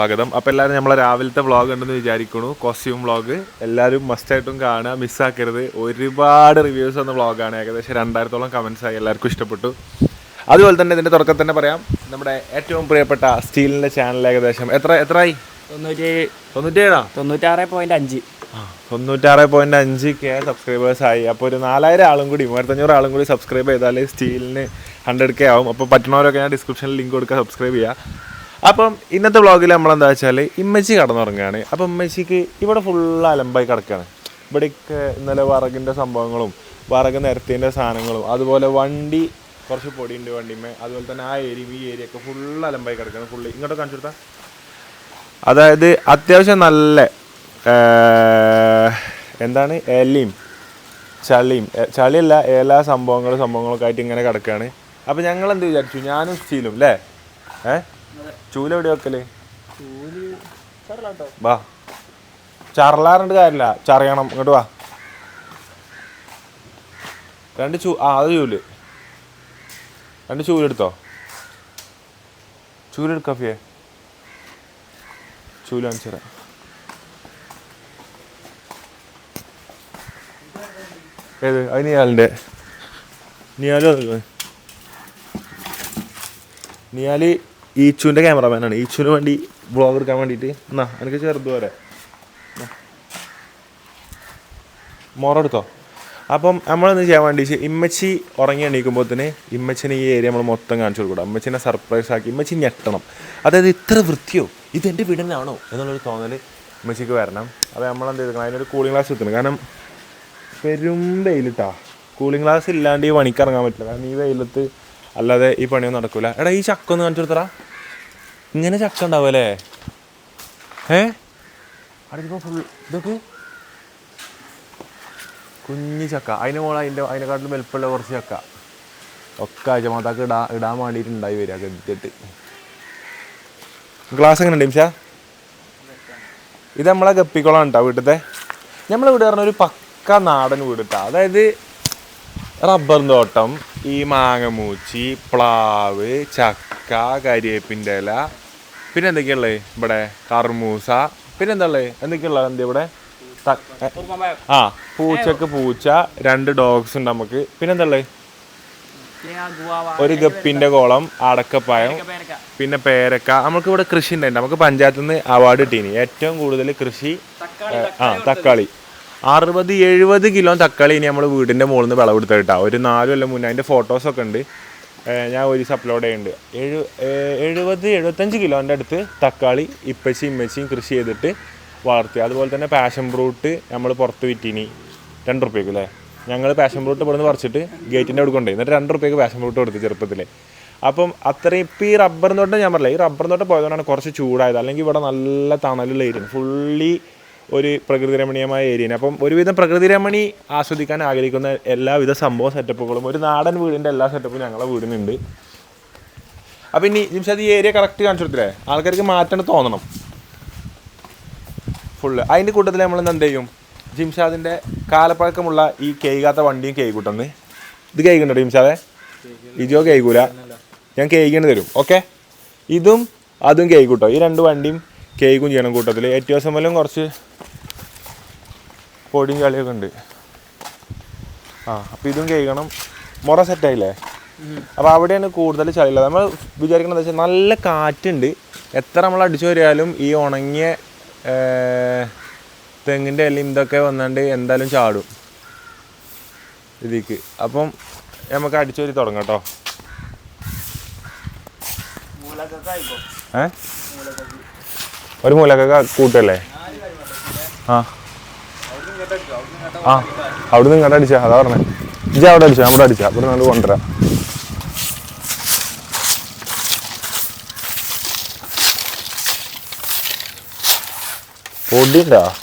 സ്വാഗതം. അപ്പോൾ എല്ലാവരും നമ്മളെ രാവിലത്തെ വ്ളോഗ് ഉണ്ടെന്ന് വിചാരിക്കുന്നു കോസ്റ്റ്യൂം വ്ളോഗ് എല്ലാവരും മസ്റ്റായിട്ടും കാണുക. മിസ്സാക്കരുത് ഒരുപാട് റിവ്യൂസ് വന്ന വ്ളോഗാണ് ഏകദേശം രണ്ടായിരത്തോളം കമൻസ് ആയി എല്ലാവർക്കും ഇഷ്ടപ്പെട്ടു. അതുപോലെ തന്നെ ഇതിന്റെ തുടക്കം തന്നെ പറയാം. നമ്മുടെ ഏറ്റവും പ്രിയപ്പെട്ട സ്റ്റീലിന്റെ ചാനൽ ഏകദേശം എത്ര എത്രയായി ആയി തൊണ്ണൂറ്റേഴാ തൊണ്ണൂറ്റാറ് പോയിന്റ് അഞ്ച്. തൊണ്ണൂറ്റാറ് പോയിന്റ് അഞ്ച് കെ സബ്സ്ക്രൈബേഴ്സ് ആയി. അപ്പോൾ ഒരു നാലായിരം ആളും കൂടി മൂവായിരത്തഞ്ഞൂറ് ആളും കൂടി സബ്സ്ക്രൈബ് ചെയ്താൽ സ്റ്റീലിന് ഹൺഡ്രഡ് കെ ആവും. അപ്പോൾ പറ്റുന്നവരൊക്കെ ഞാൻ ഡിസ്ക്രിപ്ഷനിൽ ലിങ്ക് കൊടുക്കുക സബ്സ്ക്രൈബ് ചെയ്യുക അപ്പം ഇന്നത്തെ വ്ളോഗിൽ നമ്മളെന്താ വെച്ചാൽ ഇമ്മച്ചി കടന്നുറങ്ങുകയാണ്. അപ്പം ഇമ്മച്ചിക്ക് ഇവിടെ ഫുൾ അലമ്പായി കിടക്കുകയാണ്. ഇവിടേക്ക് ഇന്നലെ വിറകിന്റെ സംഭവങ്ങളും വിറക് നിരത്തിന്റെ സാധനങ്ങളും അതുപോലെ വണ്ടി കുറച്ച് പൊടിയുണ്ട് വണ്ടിമേ. അതുപോലെ തന്നെ ആ ഏരിയ ഈ ഏരിയ ഒക്കെ ഫുള്ള് അലമ്പായി കിടക്കുകയാണ്. ഫുള്ള് ഇങ്ങോട്ട് കാണിച്ചു കൊടുത്താൽ അതായത് അത്യാവശ്യം നല്ല എന്താണ്? എലയും ചളിയും ചളിയല്ല എല്ലാ സംഭവങ്ങളും സംഭവങ്ങളൊക്കെ ആയിട്ട് ഇങ്ങനെ കിടക്കുകയാണ്. അപ്പം ഞങ്ങൾ എന്ത് വിചാരിച്ചു? ഞാനും സ്റ്റീലും അല്ലേ ഏ? ചൂല എവിടെ വെക്കൽ? വാ. ചറലാറിന്റെ കാര്യമില്ല. ചറിയണം. ഇങ്ങോട്ട് വാ. രണ്ട് ചൂ ആ അത് ചൂൽ. രണ്ട് ചൂലെടുത്തോ ചൂലെടുക്കാഫിയേ ചൂൽ കാണിച്ചു തരാം. ഏത്? അത് നിയാലിന്റെ നിയാലോ നിയാൽ ഈച്ചുവിന്റെ ക്യാമറമാനാണ്. ഈച്ചുവിന് വേണ്ടി വ്ളോഗ് എടുക്കാൻ വേണ്ടിയിട്ട്. എന്നാ എനിക്ക് ചെറുത് വരെ. മോറെടുത്തോ അപ്പം നമ്മളൊന്ന് ചെയ്യാൻ വേണ്ടി ഇമ്മച്ചി ഉറങ്ങി എണീക്കുമ്പോഴത്തേന് ഇമ്മച്ചിനെ ഈ ഏരിയ നമ്മൾ മൊത്തം കാണിച്ചു കൊടുക്കണം. ഇമ്മച്ചിനെ സർപ്രൈസ് ആക്കി ഇമ്മച്ചി ഞെട്ടണം. അതായത് ഇത്ര വൃത്തിയോ? ഇത് എന്റെ വീടിനാണോ? എന്നുള്ളൊരു തോന്നൽ ഇമ്മച്ചിക്ക് വരണം. അപ്പോൾ നമ്മൾ എന്ത് ചെയ്തിരിക്കണം? അതിനൊരു കൂളിംഗ് ഗ്ലാസ് എത്തണം കാരണം പെരും വെയിലിട്ടാ. കൂളിംഗ് ഗ്ലാസ് ഇല്ലാണ്ട് ഈ പണിക്കിറങ്ങാൻ പറ്റില്ല. കാരണം ഈ വെയിലത്ത് അല്ലാതെ ഈ പണിയൊന്നും നടക്കൂല. എടാ ഈ ചക്ക ഒന്ന് കാണിച്ചു കൊടുത്തറ ഇങ്ങനെ ചക്ക ഉണ്ടാവുമല്ലേ? ഏ? അടുത്തിപ്പോൾ ഫുൾ ഇതൊക്കെ? കുഞ്ഞു ചക്ക. അതിന് മോളെ അതിന്റെ അതിനെക്കാട്ടിലും വലുപ്പമുള്ള കുറച്ച് ചക്ക. ഒക്കെ അജമാതാക്ക് ഇടാ ഇടാൻ വേണ്ടിയിട്ട് ഉണ്ടായി വരിക കെട്ടിട്ട് ഗ്ലാസ് എങ്ങനെ ഉണ്ട് ഇംഷ ഇത് നമ്മളെ ഗപ്പിക്കുളം കേട്ടോ വീട്ടിലത്തെ. നമ്മളെ വീട് പറഞ്ഞ ഒരു പക്ക നാടൻ വീട് കേട്ടോ അതായത് റബ്ബർ തോട്ടം ഈ മാങ്ങമൂച്ചി പ്ലാവ് ചക്ക കരിയേപ്പിന്റെ ഇല. പിന്നെ എന്തൊക്കെയുള്ളത് ഇവിടെ? കർമൂസ. പിന്നെ എന്താ ഉള്ളത് എന്തൊക്കെയുള്ളത് എന്താ ഇവിടെ? ആ പൂച്ചക്ക് പൂച്ച രണ്ട് ഡോഗ്സ് ഉണ്ട് നമുക്ക്. പിന്നെ എന്താ ഉള്ളത് ഒരു ഗപ്പിന്റെ കോളം അടക്കപ്പായം പിന്നെ പേരക്ക. നമുക്ക് ഇവിടെ കൃഷി ഉണ്ടായിട്ട് നമുക്ക് പഞ്ചായത്തിൽ നിന്ന് അവാർഡ് കിട്ടീനി ഏറ്റവും കൂടുതൽ കൃഷി ആ തക്കാളി. അറുപത് എഴുപത് കിലോ തക്കാളി ഇനി നമ്മൾ വീടിന്റെ മുകളിൽ നിന്ന് വിളവെടുത്ത കേട്ടോ ഒരു നാലും അല്ല മുന്നേ അതിന്റെ ഫോട്ടോസൊക്കെ ഉണ്ട്. ഞാൻ ഒരു ദിവസം അപ്ലോഡ് ചെയ്യുന്നുണ്ട് എഴു എഴുപത് എഴുപത്തഞ്ച് കിലോന്റെ അടുത്ത് തക്കാളി ഇപ്പച്ചി ഇമ്മച്ചിയും കൃഷി ചെയ്തിട്ട് വളർത്തി. അതുപോലെ തന്നെ പാഷൻ ഫ്രൂട്ട് നമ്മൾ പുറത്ത് വിറ്റിനി. രണ്ട് റുപ്യക്ക് അല്ലേ ഞങ്ങൾ പാഷൻ ഫ്രൂട്ട് ഇവിടുന്ന് പറിച്ചിട്ട് ഗേറ്റിന്റെ അവിടെ കൊണ്ടുപോയി എന്നിട്ട് രണ്ട് റുപ്യക്ക് പാഷൻ ഫ്രൂട്ട് കൊടുത്തു ചെറുപ്പത്തിൽ അപ്പം അത്രയും ഇപ്പം ഈ റബ്ബർ തോട്ടം ഞാൻ പറഞ്ഞില്ല? ഈ റബ്ബർ തോട്ടം പോയതുകൊണ്ടാണ് കുറച്ച് ചൂടായത്. അല്ലെങ്കിൽ ഇവിടെ നല്ല തണലുള്ള ഏരിയ ഫുള്ളി ഒരു പ്രകൃതി രമണീയമായ ഏരിയയാണ് അപ്പം ഒരുവിധം പ്രകൃതി രമണി ആസ്വദിക്കാൻ ആഗ്രഹിക്കുന്ന എല്ലാവിധ സംഭവ സെറ്റപ്പുകളും ഒരു നാടൻ വീടിന്റെ എല്ലാ സെറ്റപ്പും ഞങ്ങളെ വീടിനുണ്ട്. അപ്പം ഇനി ജിംഷാദ് ഈ ഏരിയ കറക്റ്റ് കാണിച്ചു കൊടുത്തില്ലേ? ആൾക്കാർക്ക് മാറ്റണം തോന്നണം. ഫുള്ള് അതിന്റെ കൂട്ടത്തിൽ നമ്മൾ എന്ത് ചെയ്യും? ജിംഷാദിന്റെ കാലപ്പഴക്കമുള്ള ഈ കേൾക്കാത്ത വണ്ടിയും കേൾക്കൂട്ടെന്ന് ഇത് കേൾക്കണ്ടോ ജിംഷാദെ? ഇജോ കേൾക്കൂല ഞാൻ കേൾക്കേണ്ടി തരും. ഓക്കെ ഇതും അതും കേൾക്കൂട്ടോ ഈ രണ്ട് വണ്ടിയും കേൾക്കും ചെയ്യണം കൂട്ടത്തിൽ ഏറ്റവും സമയം കുറച്ച് പൊടിയും ചളിയൊക്കെ ഉണ്ട്. ആ അപ്പം ഇതും കേൾക്കണം മുറ സെറ്റായില്ലേ അപ്പോൾ അവിടെയാണ് കൂടുതൽ ചളിയുള്ളത്. നമ്മൾ വിചാരിക്കുന്നത് എന്താ വെച്ചാൽ നല്ല കാറ്റുണ്ട്. എത്ര നമ്മൾ അടിച്ചു വരിയാലും ഈ ഉണങ്ങിയ തെങ്ങിന്റെ ഇലയും ഇതൊക്കെ വന്നാണ്ട് എന്തായാലും ചാടും. ഇതിക്ക്. അപ്പം നമുക്ക് അടിച്ചു വരി തുടങ്ങാം കേട്ടോ ഏ? ഒരു മൂലക്കൊക്കെ കൂട്ടല്ലേ? ആ. ആ അവിടുന്ന് ഇങ്ങോട്ട് അടിച്ചാ. അതാ പറഞ്ഞേ. ഇജ അവിടെ അടിച്ചാ. അവിടെ അടിച്ചാ. ഇവിടെ നിന്ന് കൊണ്ടുവരാം. പൊടിണ്ടാ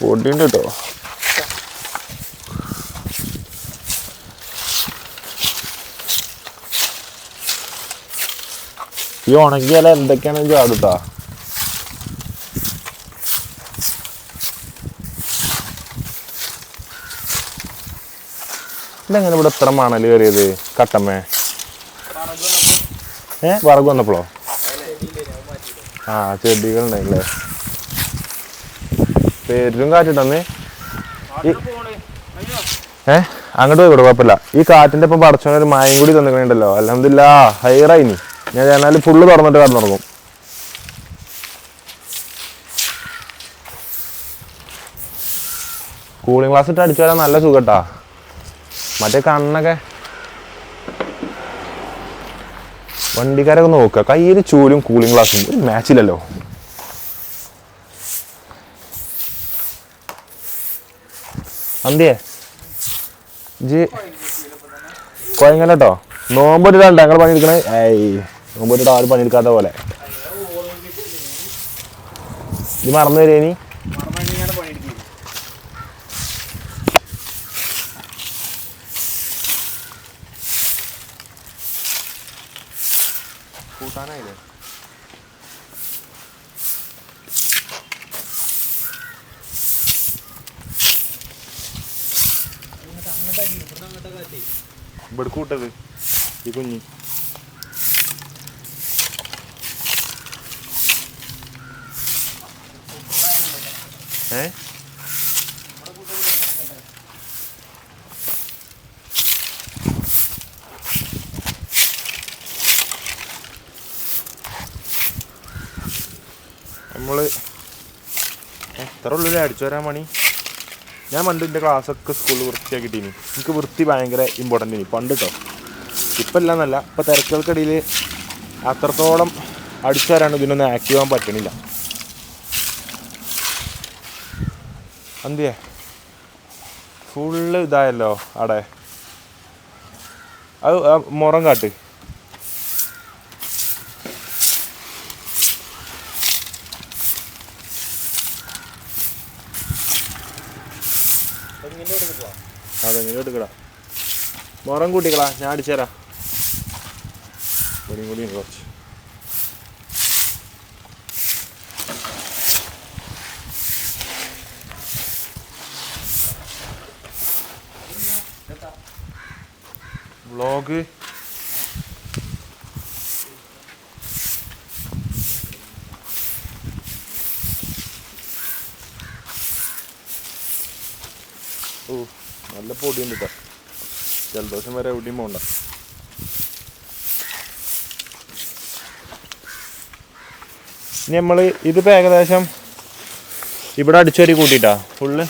പൊടിയുണ്ട് കേട്ടോ. ഈ ഉണങ്ങിയാൽ എന്തൊക്കെയാണ് ചാടുട്ടാ? ഇതെങ്ങനെ ഇവിടെ ഇത്ര മണൽ കയറിയത്? കട്ടമ്മേ. ഏ? വറക് വന്നപ്പോഴോ ആ ചെടികൾ ചെടികളുണ്ടല്ലേ പേരും കാറ്റിട്ടന്ന് ഏ? അങ്ങോട്ട് പോയി കുഴപ്പമില്ല. ഈ കാറ്റിന്റെ ഇപ്പം പടച്ചോന ഒരു മായം കൂടി തന്നിട്ടുണ്ടല്ലോ അലഹമില്ല ഹൈറായിനി. ഞാൻ ചേർന്നാൽ ഫുള്ള് തുറന്നിട്ട് കടന്നുറങ്ങും കൂളിംഗ് ഗ്ലാസ് ഇട്ട് അടിച്ചു വരാൻ നല്ല സുഖട്ടാ. മറ്റേ കണ്ണൊക്കെ. വണ്ടിക്കാരൊക്കെ നോക്കുക. കയ്യിൽ ചൂലും കൂളിംഗ് ഗ്ലാസും ഒരു മാച്ചില്ലല്ലോ അന്തിയെ. ജി കൊയങ്ങല്ലോ നോമ്പൊരിടാണ്ട് ഞങ്ങൾ പണിയെടുക്കണേ ഏയ് നോമ്പൊരിട ആരും പണിയെടുക്കാത്ത പോലെ. ഇത് മറന്നു തരേ നീ കൂട്ടാനായില്ലേ ഇവിടെ കൂട്ടത് ഈ കുഞ്ഞി ഏ നമ്മൾ എത്ര ഉള്ളിൽ അടിച്ചു വരാൻ പണി? ഞാൻ പണ്ട് എന്റെ ക്ലാസ്സൊക്കെ സ്കൂളിൽ വൃത്തിയാക്കിയിട്ടിനി. എനിക്ക് വൃത്തി ഭയങ്കര ഇമ്പോർട്ടന്റ് ഇനി പണ്ട് കേട്ടോ ഇപ്പം ഇല്ലെന്നല്ല ഇപ്പം തിരക്കുകൾക്കിടയിൽ അത്രത്തോളം അടിച്ചു വരാണ്ട് ഇതിനൊന്നും ആക്റ്റീവ് ആവാൻ പറ്റണില്ല. എന്തിയേ? ഫുള്ള് ഇതായല്ലോ അവിടെ അത് മുറം കാട്ട്. അതെങ്ങനെ എടുക്കടാ മുറം കൂട്ടിക്കളാ ഞാൻ അടിച്ചുതരാം കൂടി കൂടി കുറച്ച് വ്ളോഗ് ഓ നല്ല പൊടിയുണ്ട് കേട്ടോ ജലദോഷം വരെ എവിടെയും പോണ്ട. ഇനി നമ്മൾ ഇതിപ്പോൾ ഏകദേശം ഇവിടെ അടിച്ചുവരി കൂട്ടിയിട്ടാ ഫുള്ള്.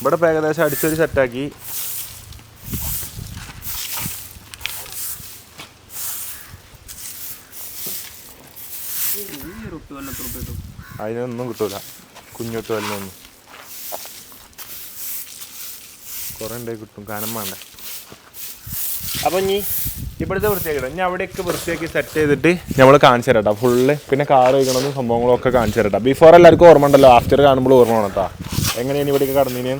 ഇവിടെ ഇപ്പോൾ ഏകദേശം അടിച്ചൊരു സെറ്റാക്കി. അതിനൊന്നും കിട്ടൂല. കുഞ്ഞൊട്ട് വല്ലൊന്നും കുറേ ഉണ്ടായി കിട്ടും. കാനം വേണ്ടേ? അപ്പം ഇനി ഇവിടുത്തെ വൃത്തിയാക്കിടാം ഇനി അവിടെയൊക്കെ വൃത്തിയാക്കി സെറ്റ് ചെയ്തിട്ട് നമ്മൾ കാണിച്ചു തരാം ഫുള്ള് പിന്നെ കാർ വയ്ക്കണമെന്ന് സംഭവങ്ങളൊക്കെ കാണിച്ചു തരാം ബിഫോർ എല്ലാവർക്കും ഓർമ്മ ഉണ്ടല്ലോ. ആഫ്റ്റർ കാണുമ്പോൾ ഓർമ്മ വേണം കേട്ടോ എങ്ങനെയാണ് ഇവിടേക്ക് കടന്നിന്?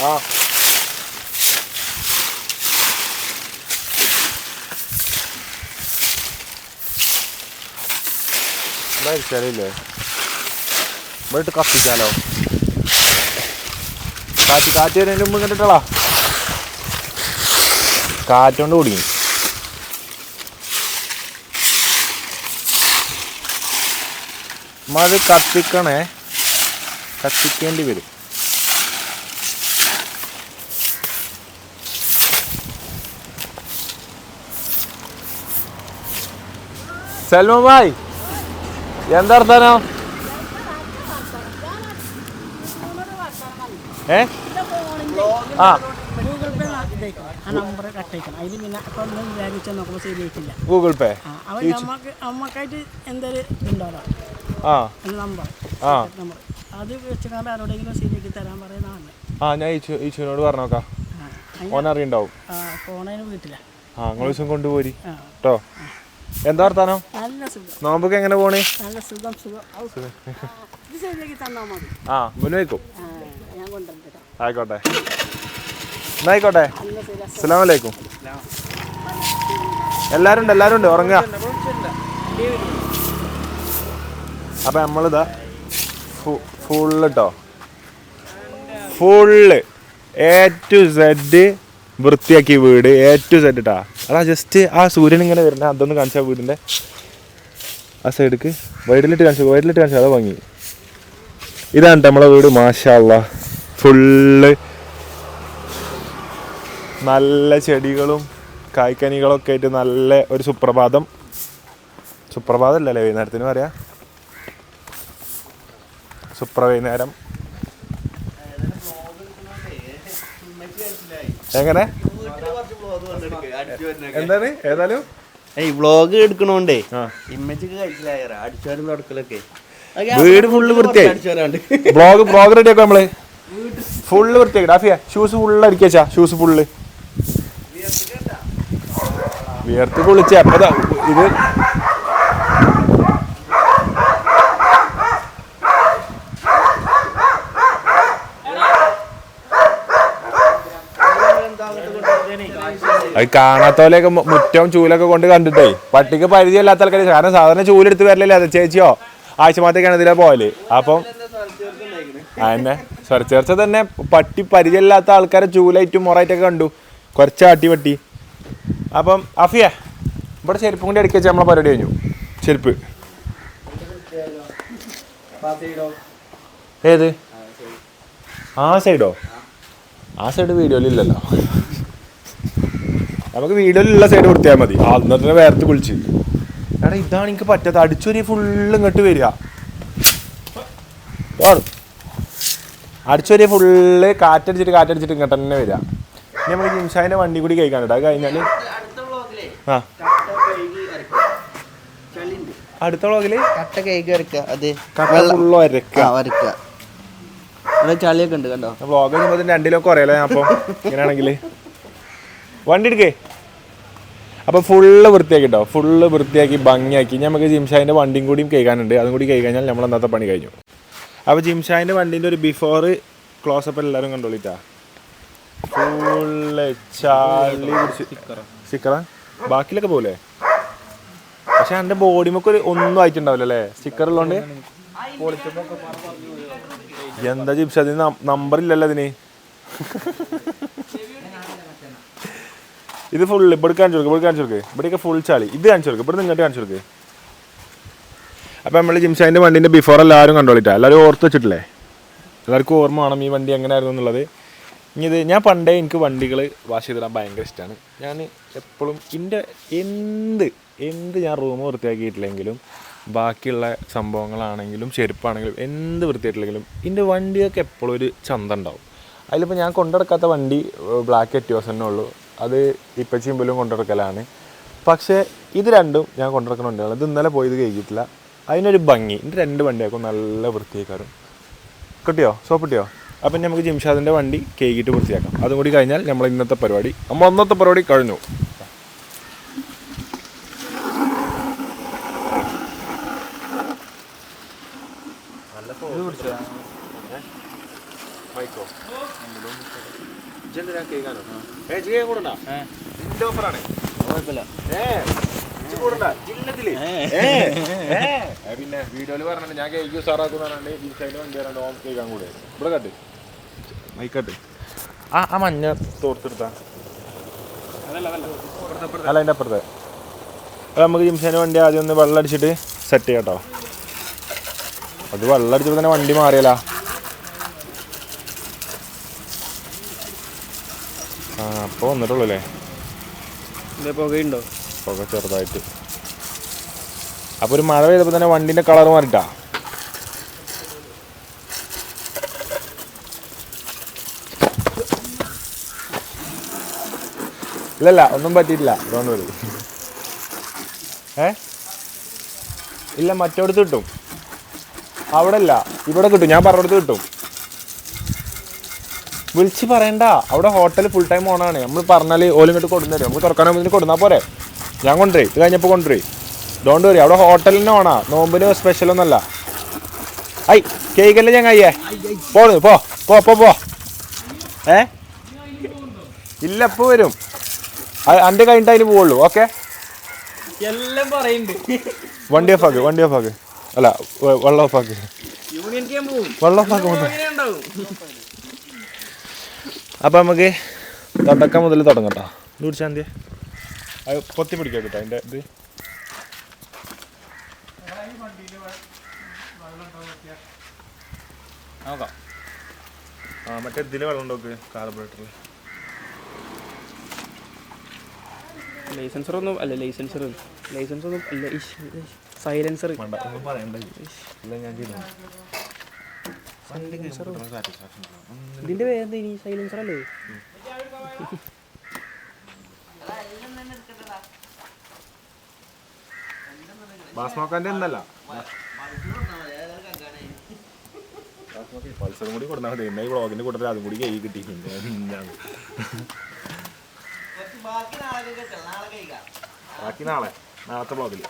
ആ. ഇരിച്ചാലില്ലേ ഇവിടെ ഇട്ട് കത്തിച്ചാലോ കാറ്റ് കാറ്റ് വരുന്നതിന് മുമ്പ് കണ്ടിട്ടാ കാറ്റോണ്ട് കൂടി മഴ കത്തിക്കണേ. കത്തിക്കേണ്ടി വരും. സൽമ ഭായ് എന്താ ഏ ആ ഗൂഗിൾ പേ ഇതേക്കണം ആ നമ്പർ കട്ടേക്കണം അതിൽ പിന്നെ അപ്പം ഒന്ന് വിചാരിച്ചാൽ നോക്കുമ്പോൾ ശരിയായിട്ടില്ല ഗൂഗിൾ പേ ആ അവൻ നമ്മക്ക് അമ്മക്കായിട്ട് ഇതുണ്ടല്ലോ? ആ. നമ്പർ. ആ. അത് വെച്ചുകൊണ്ട് ആരോടെങ്കിലും ശരിയാക്കി തരാൻ പറയുന്നതാണ് ആ ഞാൻ ഈച്ചു ഈച്ചുവിനോട് പറഞ്ഞോക്കാം. ആ അതിന് ഓൻ അറിയണ്ടാവും. ആ ഫോണതിന് വീട്ടില. ആ നിങ്ങൾ ദിവസം കൊണ്ടുപോരി. കേട്ടോ എന്താ വർത്താനോ? നോമ്പൊക്കെ എങ്ങനെ പോണേ? നല്ല സുഖം സുഖം. ആ, മുന്നേ ആയിക്കോട്ടെ. എന്നായിക്കോട്ടെ. ആയിക്കോട്ടെ വലൈക്കും എല്ലാരും ഉണ്ട് എല്ലാരും ഉണ്ട് ഉറങ്ങുക. അപ്പൊ നമ്മളിതാ ഫുള്ള് കേട്ടോ ഫുള്ള് എ ടു സെഡ് വൃത്തിയാക്കി വീട്. എ ടു സെഡ് ഇട്ടാ അതാ ജസ്റ്റ് ആ സൂര്യൻ ഇങ്ങനെ വരുന്ന അതൊന്ന് കാണിച്ചാ വീടിന്റെ ആ സൈഡിക്ക് വൈഡിലിട്ട് കാണിച്ചു വൈഡിലിട്ട് കാണിച്ചു. അതാ വാങ്ങി ഇതാണ് നമ്മളെ വീട്. മാഷാള്ള ഫുള്ള് നല്ല ചെടികളും കായ്ക്കനികളൊക്കെ ആയിട്ട് നല്ല ഒരു സുപ്രഭാതം. സുപ്രഭാതം അല്ലല്ലേ വൈകുന്നേരത്തിന് പറയാ? സുപ്രവൈകുന്നേരം എങ്ങനെ? എന്താണ്? ഏതായാലും ഈ വ്ളോഗ് എടുക്കണോണ്ടേ. ഇമേജ് ഇമ്മച്ചിക്ക് കഴിച്ചില്ലായ അടിച്ചോരം തുടക്കലൊക്കെ. വീട് ഫുള്ള് വൃത്തിയായി. ബ്ലോഗ് ബ്ലോഗ് റെഡി ആക്കാം നമ്മൾ? ഫുള്ള് വൃത്തിയാക്കി. ഡാഫിയ ഷൂസ് ഫുള്ള് അടിക്കാ ഷൂസ് ഫുള്ള് വിയർത്ത് കുളിച്ച അപ്പതാ ഇത് അത് കാണാത്തോലെയൊക്കെ മുറ്റവും ചൂലൊക്കെ കൊണ്ട് കണ്ടിട്ടേ. പട്ടിക്ക് പരിചയമില്ലാത്ത ആൾക്കാർ കാരണം സാധാരണ ചൂലെടുത്ത് വരലില്ല അത്. ചേച്ചിയോ ആഴ്ച മാത്രമേ ഇതിലെ പോവൽ. അപ്പം അതന്നെ സ്വരച്ചേർച്ച തന്നെ പട്ടി പരിചയമില്ലാത്ത ആൾക്കാരെ ചൂലായിട്ടും മൊറായിട്ടൊക്കെ കണ്ടു. കുറച്ച് ആട്ടി പട്ടി അപ്പം അഫിയ ഇവിടെ ചെരുപ്പും കൂടി അടിക്കുക നമ്മളെ പരിപാടി കഴിഞ്ഞു. ചെരുപ്പ്. ഏത്? ആ സൈഡോ ആ സൈഡ് വീഡിയോയിലില്ലല്ലോ നമുക്ക് വീഡിയോയിലുള്ള സൈഡ് കൊടുത്താൽ മതി. അന്നത്തെ വേർത്ത് കുളിച്ച്. എടാ ഇതാണ് എനിക്ക് പറ്റാത്ത. അടിച്ചൊരു ഫുള്ള് ഇങ്ങോട്ട് വരിക. അടിച്ചൊരു ഫുള്ള് കാറ്റടിച്ചിട്ട് കാറ്റടിച്ചിട്ട് ഇങ്ങോട്ട് തന്നെ വരിക ഇനി നമുക്ക് ജിംഷാന്റെ വണ്ടി കൂടി കഴിക്കാൻ അത് കഴിഞ്ഞാൽ അടുത്ത വ്ളോഗിലേ ആ കട്ട അടുത്ത അത് വെള്ളം- വരക്കുക ഇവിടെ ചളിയൊക്കെ ഉണ്ട് കണ്ടോ? വ്ളോഗ് രണ്ടിലൊക്കെ അപ്പോൾ ഇങ്ങനെയാണെങ്കിൽ വണ്ടി എടുക്കേ. അപ്പോൾ ഫുള്ള് വൃത്തിയാക്കി കേട്ടോ ഫുള്ള് വൃത്തിയാക്കി ഭംഗിയാക്കി. നമുക്ക് ജിംഷാന്റെ വണ്ടിയും കൂടിയും കഴിക്കാനുണ്ട്. അതും കൂടി കഴിക്കഴിഞ്ഞാൽ നമ്മൾ അന്നത്തെ പണി കഴിഞ്ഞു. അപ്പോൾ ജിംഷാന്റെ വണ്ടീന്റെ ഒരു ബിഫോർ ക്ലോസപ്പ് എല്ലാവരും കണ്ടോളിട്ടാ? ഫുള്ള് ബാക്കിലൊക്കെ പോലെ പക്ഷെ എന്റെ ബോഡിമൊക്കെ ഒരു ഒന്നും ആയിട്ടുണ്ടാവില്ല അല്ലേ? സ്റ്റിക്കർ ഉള്ളതുകൊണ്ട് എന്താ ജിപ്സ് അതിന് നമ്പർ ഇല്ലല്ലോ അതിന്? ഇത് ഫുള്ള് ഇവിടെ കാണിച്ചു കൊടുക്കുക ഇവിടെ കാണിച്ചു കൊടുക്കുക ഇവിടെയൊക്കെ ഫുൾ ചാളി ഇത് കാണിച്ചു കൊടുക്കുക ഇവിടെ നിങ്ങോട്ട് കാണിച്ചു കൊടുക്കുക അപ്പം നമ്മൾ ജിംഷാന്റെ വണ്ടീന്റെ ബിഫോർ എല്ലാവരും കണ്ടോളിട്ടാ. എല്ലാവരും ഓർത്ത് വെച്ചിട്ടില്ലേ? എല്ലാവർക്കും ഓർമ്മ വേണം ഈ വണ്ടി എങ്ങനെ ആയിരുന്നു എന്നുള്ളത്. ഇനി ഇത് ഞാൻ പണ്ടേ എനിക്ക് വണ്ടികൾ വാഷ് ചെയ്തിടാൻ ഭയങ്കര ഇഷ്ടമാണ് ഞാൻ എപ്പോഴും എന്റെ എന്ത് എന്ത് ഞാൻ റൂം വൃത്തിയാക്കിയിട്ടില്ലെങ്കിലും ബാക്കിയുള്ള സംഭവങ്ങളാണെങ്കിലും ചെരുപ്പാണെങ്കിലും എന്ത് വൃത്തിയായിട്ടില്ലെങ്കിലും എന്റെ വണ്ടിയൊക്കെ എപ്പോഴും ഒരു ചന്ത ഉണ്ടാവും. അതിലിപ്പോൾ ഞാൻ കൊണ്ടെടുക്കാത്ത വണ്ടി ബ്ലാക്ക് എറ്റിയോസ് തന്നെ ഉള്ളൂ. അത് ഇപ്പം ചിമ്പലും കൊണ്ടെടുക്കലാണ്. പക്ഷേ ഇത് രണ്ടും ഞാൻ കൊണ്ടുനടക്കുന്ന ഇത് ഇന്നലെ പോയി ഇത് കഴിക്കിട്ടില്ല അതിനൊരു ഭംഗി. എന്റെ രണ്ട് വണ്ടിയാക്കും നല്ല വൃത്തിയാക്കാറും കിട്ടിയോ? സോപ്പ് കിട്ടിയോ? അപ്പം നമുക്ക് ജിംഷാദിന്റെ വണ്ടി കേക്കിട്ട് വൃത്തിയാക്കാം. അതും കൂടി കഴിഞ്ഞാൽ നമ്മൾ ഇന്നത്തെ പരിപാടി. നമ്മൾ അന്നത്തെ പരിപാടി കഴിഞ്ഞു. പറഞ്ഞിട്ട് ഞാൻ കേക്ക് ഉസാറാക്കുന്ന പറഞ്ഞിട്ട് ജിംഷാദിന്റെ വണ്ടി വരാണ്ട് ഓം കേൾക്കാൻ കൂടെ. ഇവിടെ കട്ട്. മൈക്കട്ട് ആ ആ മഞ്ഞ തോർത്തെടുത്താ. അല്ല അതിന്റെ അപ്പുറത്തെ. അത് നമുക്ക് ജിംഷാന്റെ വണ്ടി ആദ്യം ഒന്ന് വെള്ളം അടിച്ചിട്ട് സെറ്റ് ചെയ്യാം കേട്ടോ അത് വെള്ളം അടിച്ചപ്പോൾ തന്നെ വണ്ടി മാറിയല്ല. ആ അപ്പോൾ വന്നിട്ടുള്ളൂ അല്ലേ പുകയുണ്ടോ? പുക ചെറുതായിട്ട്. അപ്പോൾ ഒരു മഴ പെയ്തപ്പോൾ തന്നെ വണ്ടീന്റെ കളർ മാറിട്ടാ. ഇല്ലല്ല ഒന്നും പറ്റിയിട്ടില്ല. അതുകൊണ്ട് വരും. ഏ? ഇല്ല മറ്റോടത്ത് കിട്ടും. അവിടെ അല്ല ഇവിടെ കിട്ടും. ഞാൻ പറഞ്ഞിടത്ത് കിട്ടും. വിളിച്ച് പറയണ്ട. അവിടെ ഹോട്ടൽ ഫുൾ ടൈം ഓണാണ് നമ്മൾ പറഞ്ഞാൽ ഓലും ഇങ്ങോട്ട് കൊണ്ടുവരും നമ്മൾ തുറക്കാനാകുമ്പോൾ കൊടുന്നാൽ പോരെ? ഞാൻ കൊണ്ടുവരും. ഇത് കഴിഞ്ഞപ്പോൾ കൊണ്ടുവരും. ഡോണ്ട് വരി. അവിടെ ഹോട്ടലിന് ഓണാ നോമ്പിന് സ്പെഷ്യൽ ഒന്നല്ല. ഐ കേക്കല്ലേ ഞാൻ കയ്യേ പോണു പോ പോ പോ പോ. ഏ? ഇല്ല ഇപ്പോൾ വരും. എന്റെ കഴിഞ്ഞിട്ട് അതിന് പോവുള്ളൂ ഓക്കെ എല്ലാം പറയുന്നുണ്ട്. വണ്ടി ഓഫ് ആക്ക് വണ്ടി ഓഫ് ആക്ക്. അല്ല വെള്ളം ഓഫ് ആക്ക്. വെള്ളം ഓഫ് ആക്കും അപ്പൊ നമുക്ക് തുടക്കം മുതൽ തുടങ്ങട്ടോ മതിയെ അത് പൊത്തി പിടിക്കാം കേട്ടോ അതിന്റെ ഇത്. നോക്കാം. ആ മറ്റേ ഇതിൽ വെള്ളം ഉണ്ടോക്ക് കാർബറേറ്ററിൽ ലൈസൻസർ ഒന്നും അല്ല ലൈസൻസർ ലൈസൻസ് ഒന്നും അല്ല സൈലൻസർ ഇതിന്റെ പേരെന്താ ഇനി? സൈലൻസർ അല്ലേ? ബാസ്മോക്കാന്റെ ഒന്നല്ല പൾസറും കൂടി കൊടുത്താൽ മതി. എന്നെ ഈ വ്ളോഗിന്റെ കൂട്ടത്തിൽ അതും കൂടി കൈ കിട്ടിയിട്ടുണ്ട് ബാക്കി നാളെ നാളത്തെ ബ്ലോഗിൽ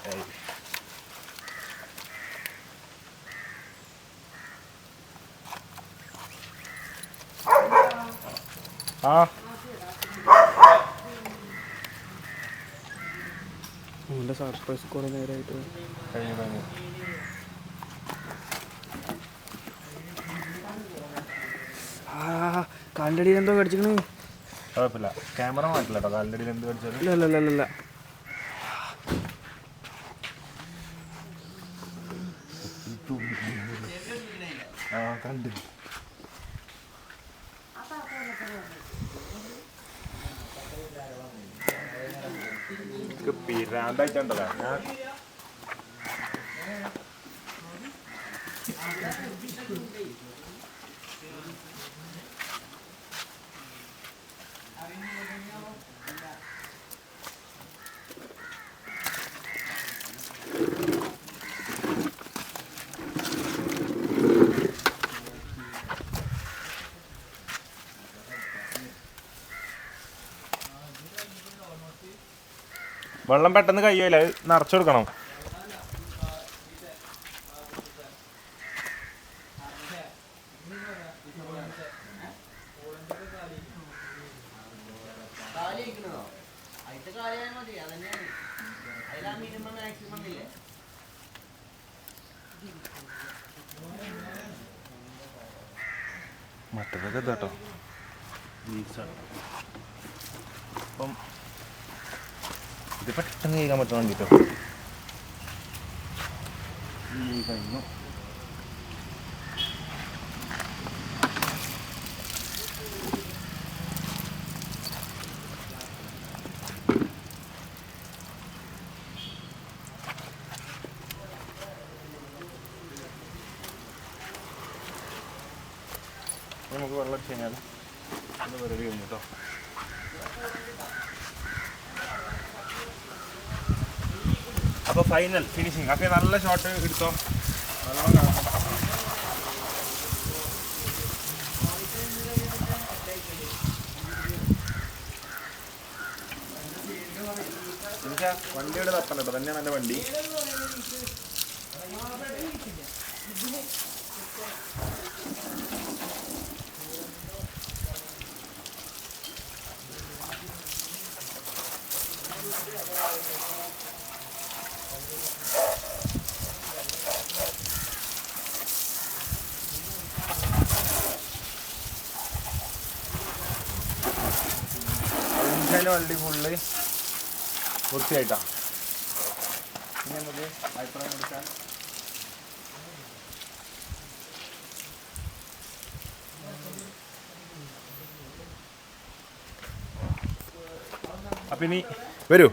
ആ. നല്ല സർപ്രൈസ് കുറെ നേരമായിട്ട് കഴിഞ്ഞു കഴിഞ്ഞു. ആ കാലിന്റെ എന്തോ കടിച്ചിക്കണ്. കുഴപ്പമില്ല. ക്യാമറ മാറ്റില്ല കേട്ടോ കാലിന്റെ എന്ത് ഇല്ല ആ കണ്ട് പിരാന്തായിട്ടുണ്ടല്ലോ ഞാൻ വെള്ളം പെട്ടെന്ന് കഴിയൂല അത് നിറച്ചു കൊടുക്കണം കാലി കഴിക്കണതോ അതിന്റെ കാലിയാൽ മതി അതന്നെയാണ് അതിലാ മിനിമം മാക്സിമം ഇല്ലേ മറ്റതൊക്കെ ഇതാട്ടോ അപ്പം ഇത് പെട്ടെന്ന് കഴിക്കാൻ പറ്റാൻ വേണ്ടിട്ടോ കഴിഞ്ഞു. നമുക്ക് വെള്ളം അടിച്ച് കഴിഞ്ഞാൽ ഒന്ന് വെറുതെ കഴിഞ്ഞു കേട്ടോ. അപ്പോൾ ഫൈനൽ ഫിനിഷിങ് അപ്പോൾ നല്ല ഷോട്ട് എടുത്തോ? വണ്ടിയുടെ തപ്പണ്ട. കേട്ടോ തന്നെയാണ് എന്റെ വണ്ടി അഞ്ചാൽ വണ്ടി ഫുള്ള് വൃത്തിയായിട്ടാ ഇനി നമുക്ക് അഭിപ്രായം എടുക്കാൻ അപ്പൊ ഇനി വരൂ.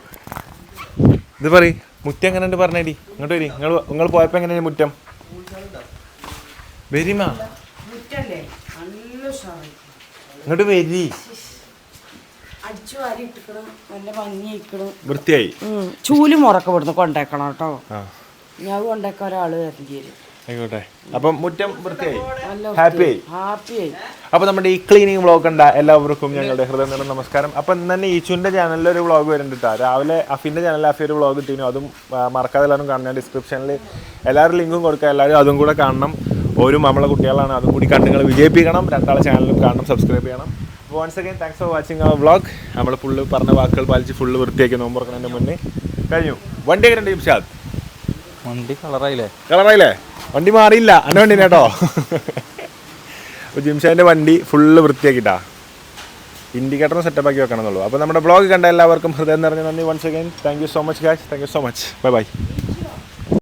ഇത് പറ മുറ്റം എങ്ങനെ ഉണ്ട് പറഞ്ഞേടി. ഇങ്ങോട്ട് വരി. നിങ്ങൾ നിങ്ങൾ പോയപ്പോ എങ്ങനെയാണ് മുറ്റം? വരിമാ ഇങ്ങോട്ട് വരി. വാരി ഇട്ടിക്കണം. നല്ല ഭംഗി ഇരിക്കണം വൃത്തിയായി. ചൂൽ മുറക്ക ഇവിടുന്ന് കൊണ്ടേക്കണം കേട്ടോ. ഞാൻ കൊണ്ടേക്ക ഒരാൾ വരേണ്ടി വരും ആയിക്കോട്ടെ. അപ്പം മുറ്റം വൃത്തിയായി. ഹാപ്പിയായി ഹാപ്പിയായി അപ്പോൾ നമ്മുടെ ഈ ക്ലീനിങ് വ്ളോഗ് കണ്ട എല്ലാവർക്കും ഞങ്ങളുടെ ഹൃദയം നിറഞ്ഞ നമസ്കാരം. അപ്പം ഇന്ന് തന്നെ ഈച്ചുവിന്റെ ചാനലിൽ ഒരു വ്ളോഗ് വരുന്നുണ്ട് കേട്ടോ. രാവിലെ അഫിന്റെ ചാനലിൽ അഫി ഒരു വ്ളോഗ് ഇട്ടിരുന്നു അതും മറക്കാതെ എല്ലാവരും കാണണം ഡിസ്ക്രിപ്ഷനിൽ എല്ലാവരും ലിങ്കും കൊടുക്കുക എല്ലാവരും അതും കൂടെ കാണണം. ഒരു നമ്മളെ കുട്ടികളാണ്. അതും കൂടി കണ്ട് വിജയിപ്പിക്കണം. രണ്ടാളെ ചാനലും കാണണം. സബ്സ്ക്രൈബ് ചെയ്യണം. അപ്പോൾ once again thanks for watching our vlog നമ്മൾ ഫുള്ള് പറഞ്ഞ വാക്കുകൾ പാലിച്ച് ഫുള്ള് വൃത്തിയാക്കി നോമ്പ് തുറക്കണതിന്റെ മുന്നേ. കഴിഞ്ഞു. വണ്ടി എങ്ങനെ ഇംഷാദ്? വണ്ടി കളറായില്ലേ? കളറായില്ലേ? വണ്ടി മാറിയില്ല. അന്ന വണ്ടി കേട്ടോ. അപ്പോൾ ജിംഷാദിന്റെ വണ്ടി ഫുള്ള് വൃത്തിയാക്കിട്ടാ ഇൻഡിക്കേറ്ററും സെറ്റപ്പ് ആക്കി വെക്കണം എന്നുള്ളൂ അപ്പോൾ നമ്മുടെ ബ്ലോഗ് കണ്ട എല്ലാവർക്കും ഹൃദയം നിറഞ്ഞ നന്ദി once again thank you so much guys thank you so much bye bye